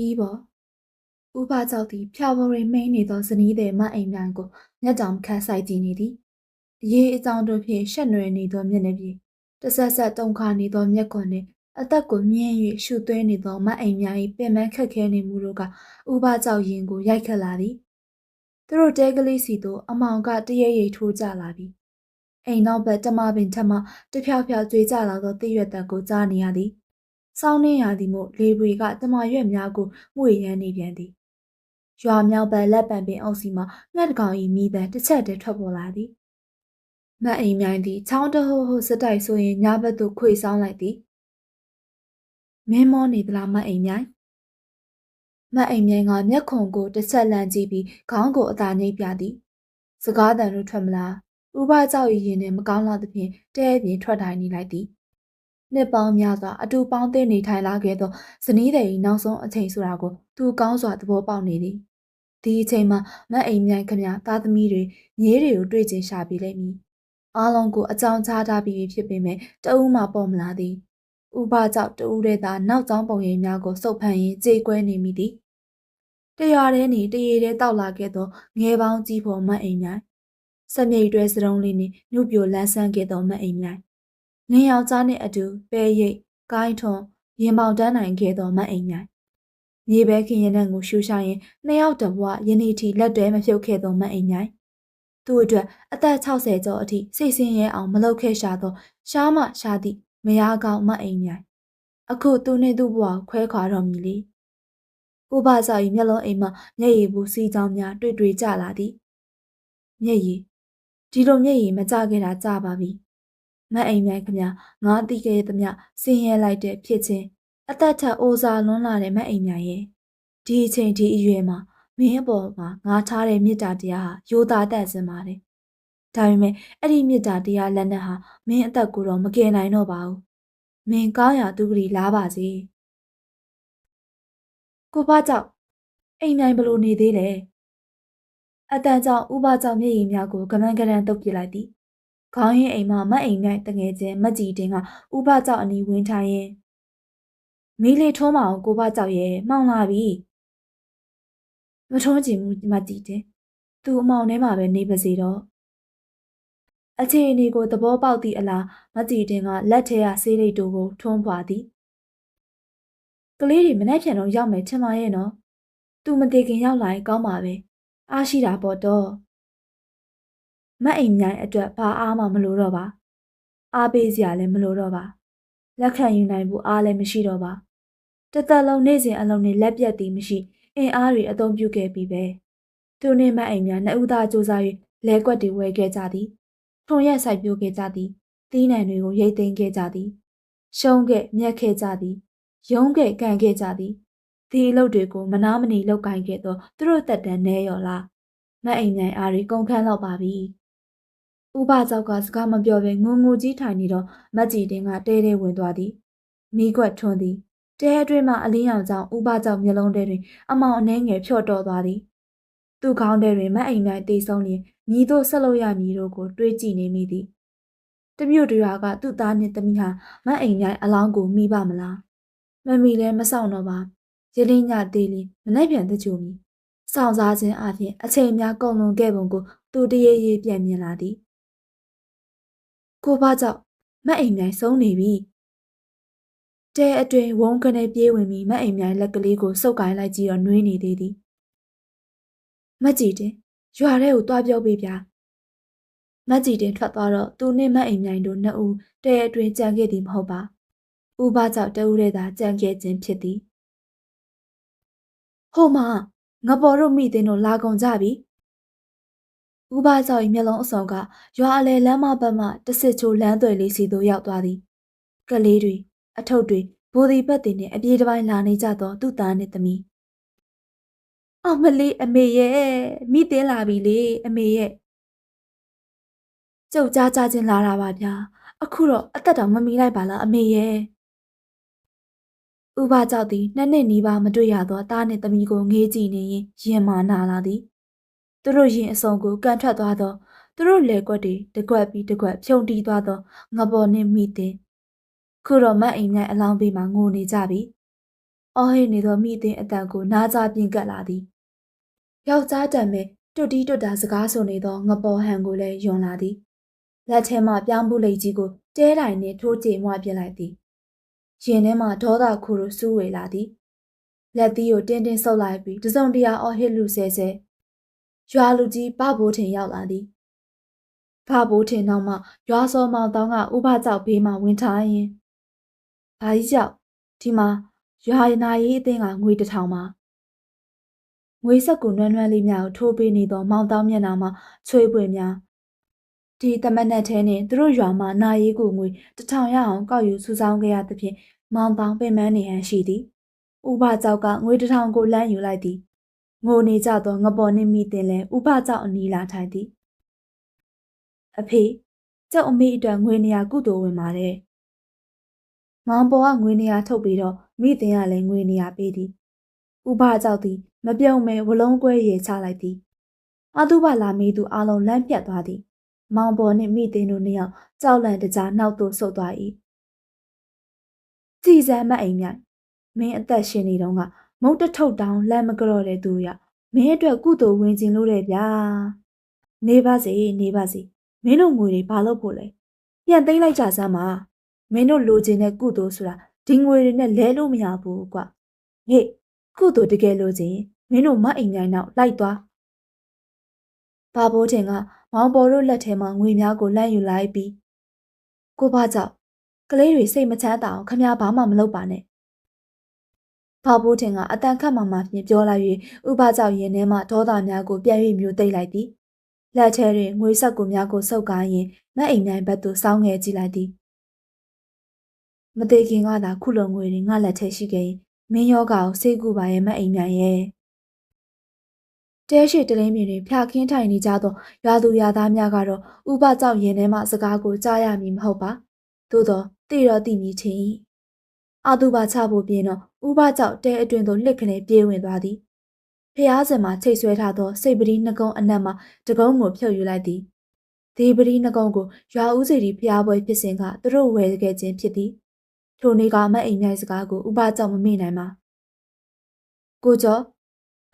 ရီးပေါ်ဥပကြောက်သည်ဖြာပေါ်တွင်မိန်နေသောဇနီးသည်မအိမ်မြိုင်ကိုမျက်တောင်ခတ်ဆိုင်ကြည့်နေသည်အရေးအကြောင်းတို့ဖြင့်ရှက်နွယ်နေသောမျက်နှာပြင်တဆက်ဆက်တုန်ခါနေသောမျက်ခွန်နှင့်အသက်ကိုမြင့်၍ရှုသွင်းနေသောမအိမ်မြိုင်၏ပင်ပန်းခက်ခဲနေမှုတို့ကဥပကြောက်ရင်ကိုရိုက်ခတ်လာသည်သူတို့တဲကလေးစီသို့အမောင်ကတရရိပ်ထိုးကြလာပြီအိမ်နောက်ဘက်တမပင်ထမတဖြောက်ဖြောက်ကြွေကြလာသောတည့်ရွက်တံကိုကြားနေရသည် စောင်းနှင်းရသည်မို့လေပွေကတမရွက်များကိုမှုရမ်းနေပြန်သည်ရွာမြောက်ဘက်လက်ပံပင်အုပ်စီမှငှက်တကောင်၏မိတံတစ်ချက်တည်းထွက်ပေါ်လာသည်မတ်အိမ်မြိုင်သည်ချောင်းတဟိုးဟိုးစတိုက်ဆိုရင်ညဘက်သို့ခွေဆောင်လိုက်သည်မင်းမောနေသလားမတ်အိမ်မြိုင်မတ်အိမ်မြိုင်ကမျက်ခုံကိုတစ်ဆက်လန့်ကြည့်ပြီးခေါင်းကိုအသာနှိပ်ပြသည်စကားတန်တို့ထွက်မလားဥပကြောက်ရည်ရင်နဲ့မကောင်းလာသဖြင့်တဲပြင်ထွက်ထိုင်နေလိုက်သည် နှစ်ပေါင်းများစွာအတူပေါင်းသိနေထိုင်လာခဲ့သောဇနီးတဲ့၏နောက်ဆုံးအချိန်ဆိုတာကိုသူကောင်းစွာသဘောပေါက်နေသည်ဒီအချိန်မှာမတ်အိမ်မြိုင်ခမသားသမီးတွေမြေးတွေကိုတွေ့ချင်ရှာပြလိမ့်မည်အားလုံးကိုအကြောင်းကြားထားပြီးဖြစ်ပေမဲ့တအူးမှပေါ်မလာသည်ဥပကြောင့်တအူးတဲ့သာနောက်ကျောင်းပုံရိပ်များကိုစုပ်ဖန်ရင်းကြေကွဲနေမိသည်တရွာထဲနေတရေထဲတောက်လာခဲ့သောငယ်ပေါင်းကြီးဖို့မတ်အိမ်မြိုင်စမြိတ်တွဲစရုံးလေးနှင့်ညှုပ်ပြိုလန်းဆန်းခဲ့သောမတ်အိမ်မြိုင် နင်းယောက်ျားနှင့်အတူပဲရိတ်ကိုင်းထွန်ရင်ပေါင်တန်းနိုင်ခဲ့သောမတ်အိမ်မြိုင်မြေပဲခင်ရတဲ့ကိုရှူရှာရင်နှစ်ယောက်တဘွားယနေ့ထိလက်တွဲမဖြုတ်ခဲ့သောမတ်အိမ်မြိုင်သူ့အတွက်အသက်60ကျော်အထိစိတ်ဆင်းရဲအောင်မလုပ်ခဲ့ရှာသောရှားမရှာသည့်မယားကောင်းမတ်အိမ်မြိုင်အခုသူနှင့်သူ့ဘဝခွဲခွာတော်မူလေဥပစာ၏မျက်လုံးအိမ်မှမျက်ရည်ဘူးစီးကြောင်းများတွေ့တွေ့ကြလာသည်မျက်ရည်ဒီလိုမျက်ရည်မကြခဲ့တာကြပါပြီ မတ်အိမ်မြိုင်ခမငါသိခဲ့သမျှဆင်းရဲလိုက်တဲ့ဖြစ်ချင်းအသက်ထက်အိုစာလွန်းလာတဲ့မတ်အိမ်မြိုင်ရဲ့ဒီအချိန်ဒီအရွယ်မှာမင်းအပေါ်မှာငါထားတဲ့မေတ္တာတရားဟာရိုသာတတ်စင်ပါတယ်ဒါပေမဲ့အဲ့ဒီမေတ္တာတရားလက်နက်ဟာမင်းအသက်ကိုတော့မကယ်နိုင်တော့ပါဘူးမင်းကောင်းရာသူကလေးလားပါစေကိုဖကြောင့်အိမ်မြိုင်ဘလို့နေသေးလဲအတန်ကြောင့်ဥပကြောင့်မျက်ရည်များကိုကမန်းကရန်တုပ်ပြလိုက်သည် ခေါင်းရင်းအိမ်မှာမတ်အိမ်မြိုင်တငယ်ချင်းမတ်ကြီးတင်ကဥပကြောင့်အနီးဝင်ထိုင်ရင်မီးလေးထုံးမအောင်ကိုဖကြောင့်ရဲ့မှောင်လာပြီမထုံးချင်ဘူးမတ်ကြီးတင်သူ့အမောင်ထဲမှာပဲနေပါစေတော့အခြေအနေကိုသဘောပေါက်သည့်အလားမကြည်တင်ကလက်ထဲကဆေးလိပ်တို့ကိုထွန်းဖွာသည်ကလေးတွေမနှက်ဖြန်တော့ရောက်မယ်ထင်ပါရဲ့နော်သူမတည်ခင်ရောက်လာရင်ကောင်းပါပဲအားရှိတာပေါ့တော့ မတ်အိမ်မြိုင်အတွက်ဘာအားမှမလိုတော့ပါအားပေးစရာလည်းမလိုတော့ပါလက်ခံယူနိုင်ဖို့အားလည်းမရှိတော့ပါတသက်လုံးနေ့စဉ်အလုံးနဲ့လက်ပြတ်သည်မရှိအင်အားတွေအသုံးပြုခဲ့ပြီးပဲသူနှင့်မတ်အိမ်များနှစ်ဦးသားစူးစမ်း၍လဲကွက်တွေဝဲခဲ့ကြသည်ထုံရက်ဆိုင်ပြိုခဲ့ကြသည်တီးနှံတွေကိုရိတ်သိမ်းခဲ့ကြသည်ရှုံးခဲ့မြက်ခဲ့ကြသည်ရုံးခဲ့ကန်ခဲ့ကြသည်ဒီအလုပ်တွေကိုမနာမနေလုပ်ကိုင်ခဲ့သောသူတို့တက်တန်းနေရော်လားမတ်အိမ်မြိုင်အားတွေကုန်ခန်းလောက်ပါပြီ ဥပကြောက်ကစကားမပြောဘဲငုံငူကြီးထိုင်နေတော့မတ်ကြည်တင်ကတဲတဲဝင်သွားသည်မိခွက်ထွန်းသည်တဲအတွင်းမှအလင်းရောင်ကြောင့်ဥပကြောက်မျက်လုံးထဲတွင်အမောင်အနှဲငယ်ဖြော့တော်သွားသည်သူ့ခေါင်းထဲတွင်မတ်အိမ်မြိုင်တေဆုံးလျင်မြည်တို့ဆက်လို့ရမည်တို့ကိုတွေးကြည့်နေမိသည်တမျိုးတရွာကသူ့သားနှင့်သမီးဟာမတ်အိမ်မြိုင်အလောင်းကိုမိပါမလားမမီလည်းမဆောင်တော့ပါရလင်းညသေးလီမနှက်ပြန်တကြုံမီဆောင်စားခြင်းအပြင်အချိန်များကုန်လွန်ခဲ့ပုံကိုသူတရေရေပြန်မြင်လာသည် ကိုဘကြောင့်မတ်အိမ်မြိုင်ဆုံးနေပြီတဲအတွင်ဝုန်းကနေပြေးဝင်ပြီးမတ်အိမ်မြိုင်လက်ကလေးကိုစုပ်ကိုင်းလိုက်ကြည့်တော့နှွေးနေသေးသည်မတ်ကြည်တင်ရွာထဲကိုတွားပြောပေးဗျာမတ်ကြည်တင်ထွက်သွားတော့သူနဲ့မတ်အိမ်မြိုင်တို့နှစ်ဦးတဲအတွင်ကြံခဲ့သည်မဟုတ်ပါဥပကြောင့်တဦးတည်းသာကြံခဲ့ခြင်းဖြစ်သည်ဟိုမှာငပေါ်တို့မိတင်တို့လာကုန်ကြပြီ ဥပကြောင့်မျက်လုံးအစုံကရွာအလဲလမ်းမဘက်မှတဆစ်ချိုလမ်းသွယ်လေးစီသို့ရောက်သွားသည်ကလေးတွေအထုပ်တွေဘိုးဒီဘက်တင်နဲ့အပြေးတစ်ပိုင်းလာနေကြသောသူ့သားနှင့်သမီးအောင်မလေးအမေရဲ့မိတင်းလာပြီလေအမေရဲ့ကျုပ်ကြားကြားချင်းလာတာပါဗျာအခုတော့အသက်တောင်မမီလိုက်ပါလားအမေရဲ့ဥပကြောက်သည်နှစ်နှစ်နီးပါးမတွေ့ရသောသားနှင့်သမီးကိုငေးကြည့်နေရင်ရင်မာနာလာသည် သူတို့ရင်အစုံကိုကန်ထွက်သွားသောသူတို့လေကွက်တွေတကွက်ပြီးတကွက်ဖြုံတီးသွားသောငပေါ်နှင့်မိသည်ခုတော့မတ်အိမ်မြိုင်အလောင်းပေးမှငိုနေကြပြီအော်ဟစ်နေသောမိသည်အတန်ကိုနားကြားပြင်ကပ်လာသည်ယောက်ျားတံမဲ့တွတ်တီးတွတ်တာစကားဆိုနေသောငပေါ်ဟန်ကိုလည်းယွန်လာသည်လက်ထဲမှပြောင်းပူလိတ်ကြီးကိုတဲတိုင်နှင့်ထိုးကြိမ်မွပြစ်လိုက်သည်ရင်ထဲမှဒေါသခိုးလိုစူးဝေလာသည်လက်သီးကိုတင်းတင်းဆုပ်လိုက်ပြီးတစုံတရာအော်ဟစ်လူဆဲဆဲ ရွာလူကြီးပဘိုးထင်ရောက်လာသည်ဖဘိုးထင်နောက်မှရွာစောမောင်တောင်းကဥပကြောက်ဘေးမှဝင်ထားရင်ဘာကြီးကြောက်ဒီမှာရွာနာရေးအသင်းကငွေတစ်ထောင်ပါငွေဆက်ကိုနွမ်းနွမ်းလေးများကိုထိုးပေးနေသောမောင်တောင်းမျက်နှာမှာချွေးပွေများဒီတမက်နဲ့ထဲနဲ့သူတို့ရွာမှာနာရေးကိုငွေတစ်ထောင်ရအောင်ကောက်ယူစုဆောင်းခဲ့ရသဖြင့်မောင်တောင်းပင်ပန်းနေဟန်ရှိသည်ဥပကြောက်ကငွေတစ်ထောင်ကိုလမ်းယူလိုက်သည် ငိုနေကြသောငပေါ်နှင့်မိတင်လဲဥပကြောက်အနီးလာထိုင်သည်အဖေကျုပ်အမေအတွက်ငွေနေရာကုသိုလ်ဝင်ပါတယ်မောင်ပေါ်ကငွေနေရာထုတ်ပြီးတော့မိတင်ကလည်းငွေနေရာပေးသည်ဥပကြောက်သည်မပြုံးမဲဝလုံးကွဲရေချလိုက်သည်အတုပလာမေးသူအလုံးလမ်းပြတ်သွားသည်မောင်ပေါ်နှင့်မိတင်တို့နှစ်ယောက်ကြောက်လန့်တကြားနောက်သို့ဆုတ်သွား၏ကြည်စမ်းမအိမ်မြိုင်မင်းအသက်ရှင်နေတော့က မုတ်တထုတ်တောင်းလမ်းမကြော့တဲ့သူရမင်းအတွက်ကုသိုလ်ဝင်ခြင်းလို့တဲ့ဗျာနေပါစေနေပါစေမင်းတို့ငွေတွေဘာလို့ဖို့လဲပြန်သိမ်းလိုက်ကြစမ်းပါမင်းတို့လိုချင်တဲ့ကုသိုလ်ဆိုတာဒီငွေတွေနဲ့လဲလို့မရဘူးကွဟေ့ကုသိုလ်တကယ်လိုချင်မင်းတို့မအိမ်မြိုင်နောက်လိုက်သွားဘာဘိုးထင်ကမောင်ပေါ်တို့လက်ထဲမှာငွေများကိုလန့်ယူလိုက်ပြီးကိုဘကြောင့်ကလေးတွေစိတ်မချမ်းသာအောင်ခမဘာမှမလုပ်ပါနဲ့ ဘာဘိုးထင်ကအတန်ခတ်မှမှဖြင့်ပြောလိုက်၍ဥပကြောင့်ရင်ထဲမှဒေါသများကိုပြန်၍မျိုးသိမ့်လိုက်သည်လက်ထဲတွင်ငွေဆက်ကိုများကိုစုပ်ကားရင်မအိမ်မြိုင်ဘက်သို့စောင်းငယ်ကြည့်လိုက်သည်မသေးခင်ကသာခုလိုငွေတွေငါလက်ထဲရှိခဲ့ရင်မင်းယောဂါကိုစိတ်ကူပါရဲ့မအိမ်မြိုင်ရဲ့တဲရှိတလင်းမြင်တွေဖျာခင်းထိုင်နေကြသောရွာသူရွာသားများကတော့ဥပကြောင့်ရင်ထဲမှစကားကိုကြားရမည်မဟုတ်ပါသို့တော့တိတော့တိမီချင်း အာသူပါချဖို့ပြင်းတော့ဥပကြောင့်တဲအတွင်သို့လှစ်ခနဲပြေးဝင်သွားသည်ဖျားစင်မှာချိတ်ဆွဲထားသောစိတ်ပတိနှကုံးအနက်မှတကုံးကိုဖြုတ်ယူလိုက်သည်ဒီပတိနှကုံးကိုရွာဦးစီတီဖျားပွဲဖြစ်စဉ်ကသူတို့ဝယ်ခဲ့ခြင်းဖြစ်သည်ထိုနေ့ကမအိမ်မြိုင်စကားကိုဥပကြောင့်မမေ့နိုင်ပါကိုကျော်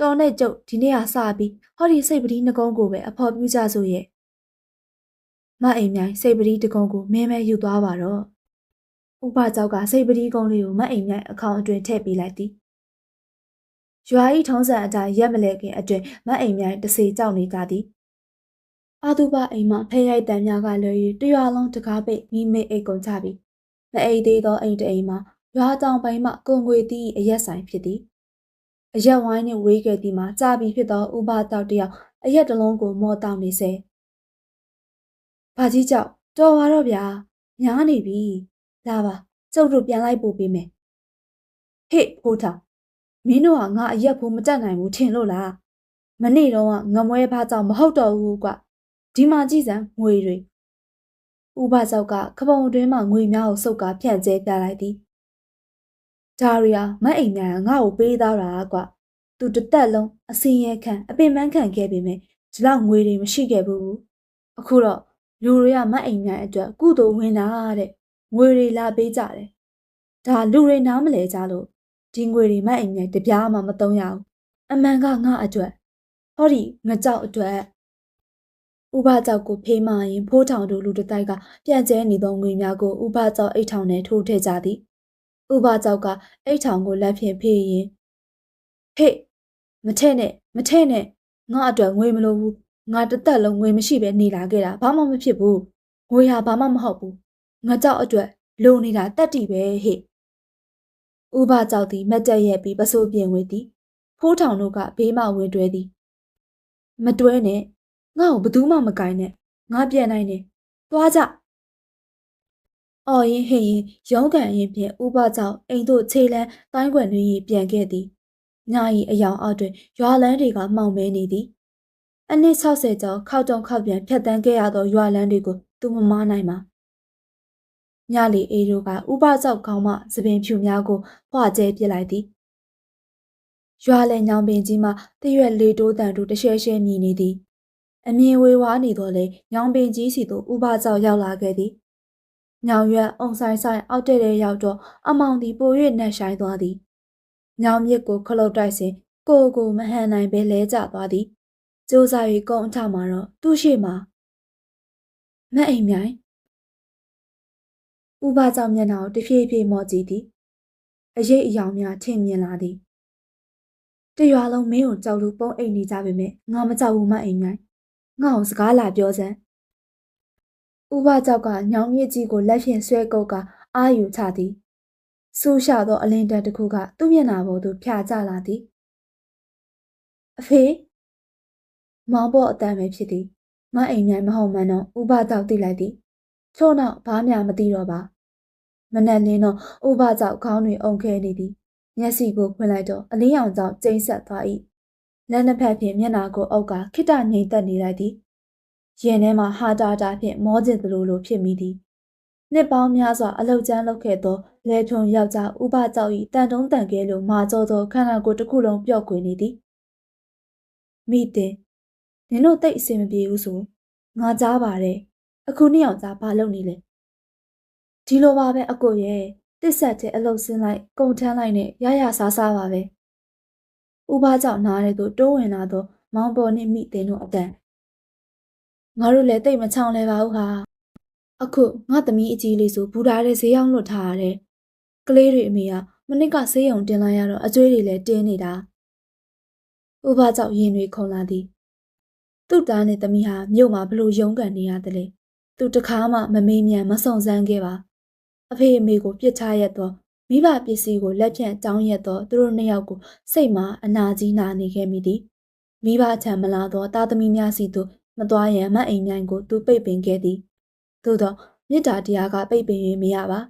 တော်နဲ့ကျုပ်ဒီနေ့ကစပြီးဟောဒီစိတ်ပတိနှကုံးကိုပဲအဖော်ပြကြဆိုရဲ့မအိမ်မြိုင်စိတ်ပတိတကုံးကိုမင်းမဲယူသွားပါတော့ ဥပကြောက်ကစိတ်ပတိကုံးလေးကိုမအိမ်မြိုင်အခေါင်အတွင်ထည့်ပေးလိုက်သည်ရွာဤထုံးစံအတိုင်းရက်မလဲခင်အတွင်မအိမ်မြိုင်တစေကြောက်နေကြသည်အာတုပအိမ်မှဖဲရိုက်တံများကလွယ်၍တရွာလုံးတကားပိတ်မိမိအိတ်ကုန်ကြပြီမအိတ်သေးသောအိမ်တအိမ်မှာရွာတောင်ပိုင်းမှကုံငွေသည့်အရက်ဆိုင်ဖြစ်သည်အရက်ဝိုင်းနှင့်ဝေးခဲ့သည်မှာကြာပြီဖြစ်သောဥပတောက်တယောက်အရက်တလုံးကိုမော်တောက်နေစေ။ဘာကြီးကြောက်တော်ပါတော့ဗျာညားနေပြီ။ လာပါကျုပ်တို့ပြန်လိုက်ပို့ပေးမယ်။ဟေ့ဖိုးထားမင်းတို့ကငါအရက်ဖို့မတက်နိုင်ဘူးထင်လို့လား။မနေ့တော့ကငမွဲဖားကြောင့်မဟုတ်တော့ဘူးကွ။ဒီမှာကြည့်စမ်းငွေတွေဥပစောက်ကခပုံအတွင်းမှာငွေများကိုစုပ်ကားဖြန့်ကျဲပြလိုက်သည်ဒါရီယာမအိမ်ညာငါ့ကိုပေးသားတာကွသူတသက်လုံးအစင်းရဲခံအပင်ပန်းခံခဲ့ပေမဲ့ဒီလောက်ငွေတွေမရှိခဲ့ဘူးအခုတော့လူတွေကမအိမ်ညာအတွက်ကုသိုလ်ဝင်တာတဲ့ ငွေတွေလာပေးကြတယ်ဒါလူတွေနားမလဲကြလို့ဒီငွေတွေမအိမ်ညာတပြားမှမသုံးရဘူးအမှန်ကငါအတွက်ဟောဒီငကြောက်အတွက်ဥပကြောက်ကိုဖေးမရင်ဖိုးထောင်တို့လူတတိုက်ကပြန့်ကျဲနေသောငွေများကိုဥပကြောက်အိတ်ထောင်နဲ့ထိုးထည့်ကြသည်ဥပကြောက်ကအိတ်ထောင်ကိုလက်ဖြင့်ဖေးရင်ဟေ့မထဲ့နဲ့မထဲ့နဲ့ငါအတွက်ငွေမလိုဘူးငါတသက်လုံးငွေမရှိပဲနေလာခဲ့တာဘာမှမဖြစ်ဘူးငွေဟာဘာမှမဟုတ်ဘူး ငါကြောက်အတွက်လိုနေတာတက်တီပဲဟေ့ဥပကြောက်သည်မတက်ရက်ပြီးပစိုးပြင်ဝေသည်ဖိုးထောင်တို့ကဘေးမှဝင်တွဲသည်မတွဲနဲ့ငါ့ကိုဘယ်သူမှမကင်နဲ့ငါပြန်နိုင်တယ်သွားကြအော်ရင်ဟင်ရင်ရုံးကန်ရင်ဖြင့်ဥပကြောင့်အိမ်တို့ခြေလန်းတိုင်းွယ်တွင်ပြန်ခဲ့သည်ည၏အယောင်အောက်တွင်ရွာလန်းတွေကမှောင်မဲနေသည်အနည်း60ကျော်ခောက်တုံခောက်ပြန်ဖြတ်တန်းခဲ့ရသောရွာလန်းတွေကိုသူမမနိုင်ပါ ညလီအေးတို့ကဥပကြောက်ကောင်းမှသပင်ဖြူများကိုဖွာကျဲပစ်လိုက်သည်ရွာလဲညောင်ပင်ကြီးမှတရွက်လေတိုးတန်တို့တရှဲရှဲမြည်နေသည်အမြင်ဝေဝါးနေတော့လေညောင်ပင်ကြီးစီသို့ဥပကြောက်ရောက်လာခဲ့သည်ညောင်ရွက်အုံဆိုင်ဆိုင်အောက်တဲ့တဲ့ရောက်တော့အမောင်သည်ပို၍နှက်ဆိုင်သွားသည်ညောင်မြစ်ကိုခလုတ်တိုက်စဉ်ကိုကိုမဟန်နိုင်ပဲလဲကျသွားသည်စူးစား၍ကုန်းအထမှာတော့သူ့ရှိမှာမအိမ်မြိုင် ဥပကြောင့်မျက်နှာကိုတဖြည်းဖြည်းမော့ကြည့်သည်အရေးအယောင်များထင်မြင်လာသည်တရွာလုံးမင်းကိုကြောက်လို့ပုံအိတ်နေကြပေမဲ့ငါမကြောက်ဘူးမအိမ်မြိုင်ငါ့ကိုစကားလာပြောစမ်းဥပကြောက်ကညောင်မြစ်ကြီးကိုလက်ဖြင့်ဆွဲကုတ်ကအာယူချသည်ဆူရှာသောအလင်းတက်တစ်ခုကသူ့မျက်နှာပေါ်သို့ဖြာကျလာသည်အဖေမောင်ပေါ်အတန်ပဲဖြစ်သည်မအိမ်မြိုင်မဟုတ်မှန်းတော့ဥပကြောက်သိလိုက်သည် ချို့နောက်ဘာမှမသိတော့ပါမနက်လင်းတော့ဥပကြောက်ခေါင်းတွေအုံခဲနေသည်မျက်စိကိုဖွင့်လိုက်တော့အလင်းရောင်ကြောင့်ကျိန်းဆက်သွား၏လက်နှစ်ဖက်ဖြင့်မျက်နှာကိုအုပ်ကခိတငိမ့်သက်နေလိုက်သည်ရင်ထဲမှာဟာတာတာဖြင့်မောကျင်သလိုလိုဖြစ်မိသည်နှစ်ပေါင်းများစွာအလုတ်ကျန်းလုပ်ခဲ့သောလဲထုံယောက်ျားဥပကြောက်၏တန်တုံးတန်ကဲလိုမာကြောသောခန္ဓာကိုယ်တစ်ခုလုံးပျော့ကွယ်နေသည်မိတင်နင်တို့တိတ်အဆင်မပြေဘူးဆိုငါကြားပါတယ် အခုနှစ်ယောက်ကြားဘာလုပ်နေလဲဒီလိုပါပဲအကိုရဲ့တစ်ဆက်တဲ့အလုတ်ဆင်းလိုက်ကုံထမ်းလိုက်နဲ့ရရစားစားပါပဲဥပကြောင့်နားရဲသို့တိုးဝင်လာသောမောင်ပေါ်နှင့်မိတင်တို့အတန်ငါတို့လည်းတိတ်မချောင်လဲပါဘူးဟာအခုငါသမီးအကြီးလေးဆိုဘူဓာတဲ့ဈေးရောက်လွတ်ထားရတယ်ကလေးတွေအမေကမနစ်ကဆေးရုံတင်လိုက်ရတော့အကျွေးတွေလည်းတင်းနေတာဥပကြောင့်ရင်တွေခုန်လာသည်သူ့သားနဲ့သမီးဟာမြို့မှာဘလို့ရုန်းကန်နေရတယ်လေ သူတခါမှမမေးမြန်းမစုံစမ်းခဲ့ပါအဖေအမေကိုပြစ်ထားရတော့မိဘပစ္စည်းကိုလက်ဖြန့်တောင်းရတော့သူတို့နှစ်ယောက်ကိုစိတ်မှာအနာကြီးနာနေခဲ့မိသည်မိဘချံမလာသောတာသမီများစီသို့မသွားရန်မအိမ်မြိုင်ကိုသူပိတ်ပင်ခဲ့သည်သို့သောမေတ္တာတရားကပိတ်ပင်၍မရပါ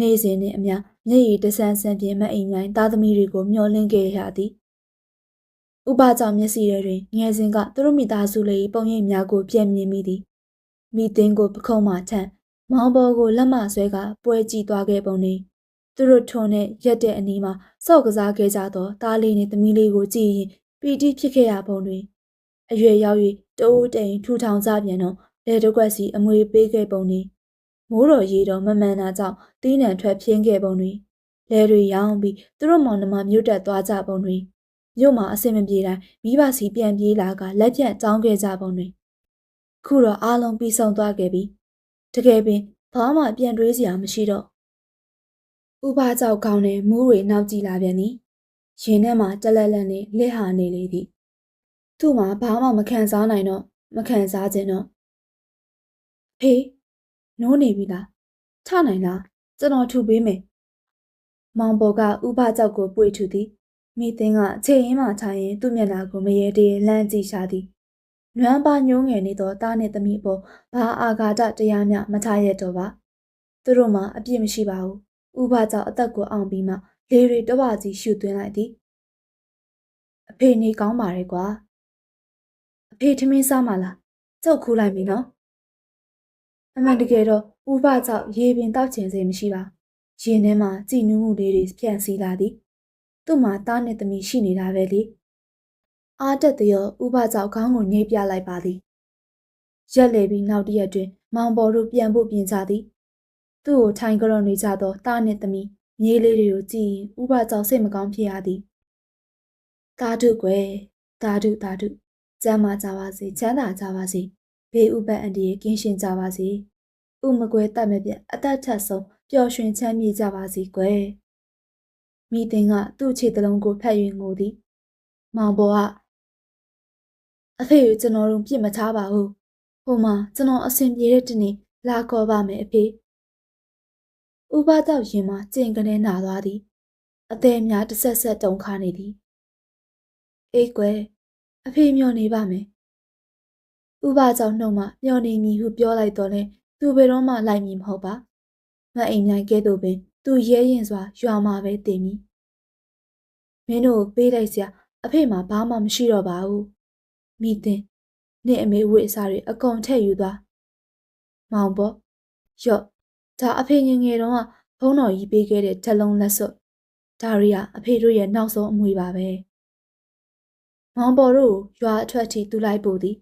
နေစဉ်နှင့်အမျှမျက်ရည်တဆန်းဆန်းပြင်းမအိမ်မြိုင်တာသမီတွေကိုမျောလင်းခဲ့ရသည်ဥပကြောင့်မျက်စိထဲတွင်ငယ်စဉ်ကသူတို့မိသားစုလေးပုံရိပ်များကိုပြည့်မြင်မိသည် မိသင်းကိုပခုံးမှထန့်မောင်ဘော်ကိုလက်မဆွဲကပွဲကြည့်သွားခဲ့ပုံနေသူတို့ထုံနဲ့ရက်တဲ့အနီးမှာစော့ကစားခဲ့ကြသောသားလေးနဲ့သမီးလေးကိုကြည့်ရင်ပီတိဖြစ်ခဲ့ရပုံတွင်အရွယ်ရောက်၍တိုးတိမ်ထူထောင်ကြပြန်တော့လေတုကွက်စီအမွေပေးခဲ့ပုံတွင်မိုးတော်ရေတော်မမှန်တာကြောင့်တီးနှံထွက်ပြင်းခဲ့ပုံတွင်လဲတွေရောင်းပြီးသူတို့မောင်နှမမြို့တက်သွားကြပုံတွင်မြို့မှာအဆင်မပြေတိုင်းမိဘစီပြန်ပြေးလာကလက်ပြတ်တောင်းခဲ့ကြပုံတွင် ခုတော့အားလုံးပြီးဆုံးသွားခဲ့ပြီတကယ်ပင်ဘာမှပြန်တွေးစရာမရှိတော့ဥပကြောက်ကောင်းတဲ့မူးတွေနောက်ကြည့်လာပြန်သည်ရင်ထဲမှာတလက်လက်နဲ့လက်ဟာနေလေသည်သူ့မှာဘာမှမခံစားနိုင်တော့မခံစားခြင်းတော့ဖေးနိုးနေပြီလားထနိုင်လားကျွန်တော်ထူပေးမယ်မောင်ဘော်ကဥပကြောက်ကိုပွေထူသည်မိသင်းကချိန်ရင်းမှထိုင်ရင်သူ့မျက်နှာကိုမရေတရေလှမ်းကြည့်ရှာသည် နွမ်းပါညိုးငယ်နေသောတားနှင့်သမီးပေါ်ဘာအာဃာတတရားမျှမထားရတော့ပါသူတို့မှာအပြစ်မရှိပါဘူးဥပကြောင့်အသက်ကိုအောင်ပြီးမှလေတွေတဝစီရှူသွင်းလိုက်သည်အဖေနေကောင်းပါရဲ့ကွာအဖေထမင်းစားမလားကြောက်ခူးလိုက်ပြီနော်အမှန်တကယ်တော့ဥပကြောင့်ရေပင်တောက်ချင်စေမရှိပါရင်ထဲမှာကြည်နူးမှုလေးတွေပြန့်စီးလာသည်သူ့မှာတားနဲ့သမီးရှိနေတာပဲလေ အားတက်သည်ရောဥပကြောင့်ခေါင်းကိုညှိပြလိုက်ပါသည်ရက်လေပြီးနောက်တရက်တွင် မောင်ပေါ်တို့ပြန်ဖို့ပြင်ကြသည် သူ့ကိုထိုင်ကြော်နေကြသောတားနှင့်သမီးမြေးလေးတွေကိုကြည့်ရင်ဥပကြောင့်စိတ်မကောင်းဖြစ်ရသည်တာဓုကွယ်တာဓုတာဓုကျမ်းမာကြပါစေချမ်းသာကြပါစေဘေးဥပတ်အန်ဒီရဲ့ကင်းရှင်းကြပါစေဥမကွဲတတ်မပြတ်အသက်ထက်ဆုံးပျော်ရွှင်ချမ်းမြေ့ကြပါစေကွယ်မိသင်ကသူ့ခြေတလုံးကိုဖက်၍ငိုသည် မောင်ဘောက အဖေကိုကျွန်တော်တို့ပြစ်မထားပါဘူးဟိုမှာကျွန်တော်အဆင်ပြေတဲ့တနေ့လာခေါ်ပါမယ်အဖေဥပတော့ရင်မှာကြင်ကနေနာသွားသည်အသေးများတစ်ဆက်ဆက်တုံခါနေသည်အေးကွယ်အဖေမျောနေပါမယ်ဥပကြောင့်နှုတ်မှမျောနေမည်ဟုပြောလိုက်တော့လဲသူဘယ်တော့မှလိုက်မည်မဟုတ်ပါမအိမ်မြိုင်ကဲ့သို့ပင် သူရဲရင်စွာရွာမှာပဲတည်မည်မင်းတို့ပေးလိုက်စရာအဖေမှာဘာမှမရှိတော့ပါဘူး မိတင်နေ့အမေဝိအစားတွေအကုန်ထည့်ယူသွားမောင်ပေါ့ရော့ဒါအဖေငငယ်တုန်းကဘုန်းတော်ကြီးပေးခဲ့တဲ့ဓလုံးလက်စွပ်ဒါရီကအဖေတို့ရဲ့နောက်ဆုံးအမွေပါပဲမောင်ပေါ်တို့ရွာအထွက်ထိသူလိုက်ပို့သည်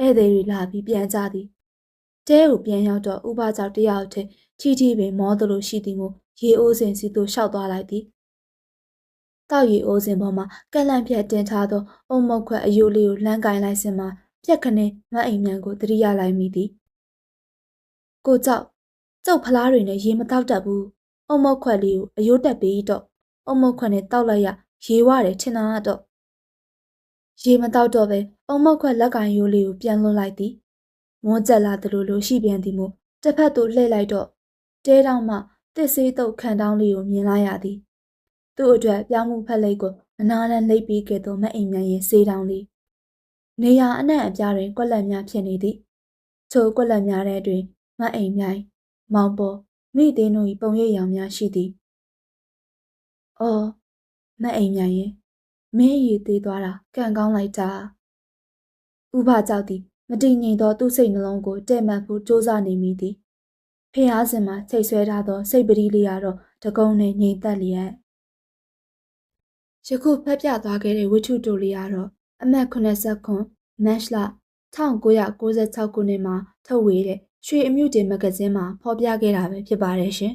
ဧည့်သည်တွေလာပြီးပြန်ကြသည်တဲကိုပြန်ရောက်တော့ဥပကြောင့်တယောက်တည်းထီထီပင်မောသလိုရှိသည်မို့ရေအိုးစင်စီသို့ရှောက်သွားလိုက်သည် တာတောက်ရီအိုးစင်ပေါ်မှာကက်လန့်ဖြတ်တင်ထားသောအုံမုတ်ခွက်အယိုးလေးကိုလှမ်းကင်လိုက်စင်မှာပြက်ခနဲ့မအိမ်မြန်ကိုတတိယလိုက်မိသည်ကိုကြောက်ကျုပ်ဖလားတွေနဲ့ရေမတောက်တတ်ဘူးအုံမုတ်ခွက်လေးကိုအယိုးတက်ပြီးတော့အုံမုတ်ခွက်နဲ့တောက်လိုက်ရရေဝတယ်ထင်တာတော့ရေမတောက်တော့ပဲအုံမုတ်ခွက်လက်ကင်ရိုးလေးကိုပြန်လွှတ်လိုက်သည်မွန်းကျက်လာသလိုလိုရှိပြန်သည်မို့တစ်ဖက်သို့လှည့်လိုက်တော့တဲတောင်မှတစ်ဆေးတုပ်ခံတောင်းလေးကိုမြင်လိုက်ရသည် သူ့အတွက်ပြောင်းမှုဖက်လိုက်ကိုအနားနဲ့လိပ်ပြီးကဲ့သို့မအိမ်မြန်ရင်စေးတောင်းလေးနေရအနှံ့အပြားတွင်ကွက်လက်များဖြစ်နေသည်ချိုကွက်လက်များထဲတွင်မအိမ်မြိုင်မောင်ပေါ်မိသေးတို့၏ပုံရိပ်ရောင်များရှိသည်အော်မအိမ်မြိုင်ရင်မင်းရည်သေးသွားတာကံကောင်းလိုက်တာဥပကြောက်သည်မတည်ငြိမ်သောသူ့စိတ်နှလုံးကိုတဲ့မှတ်ဖို့စ조사နေမိသည်ဖះစင်မှာဆိတ်ဆွဲထားသောစိတ်ပရိလေးကတော့တကုံနဲ့ငြိမ်သက်လျက် ယခုဖက်ပြသွားခဲ့တဲ့ဝိထုတိုလေးကတော့အမှတ်89မတ်လ1996ခုနှစ်မှာထုတ်ဝေတဲ့ရွှေအမြုတင်မဂ္ဂဇင်းမှာဖော်ပြခဲ့တာပဲဖြစ်ပါတယ်ရှင်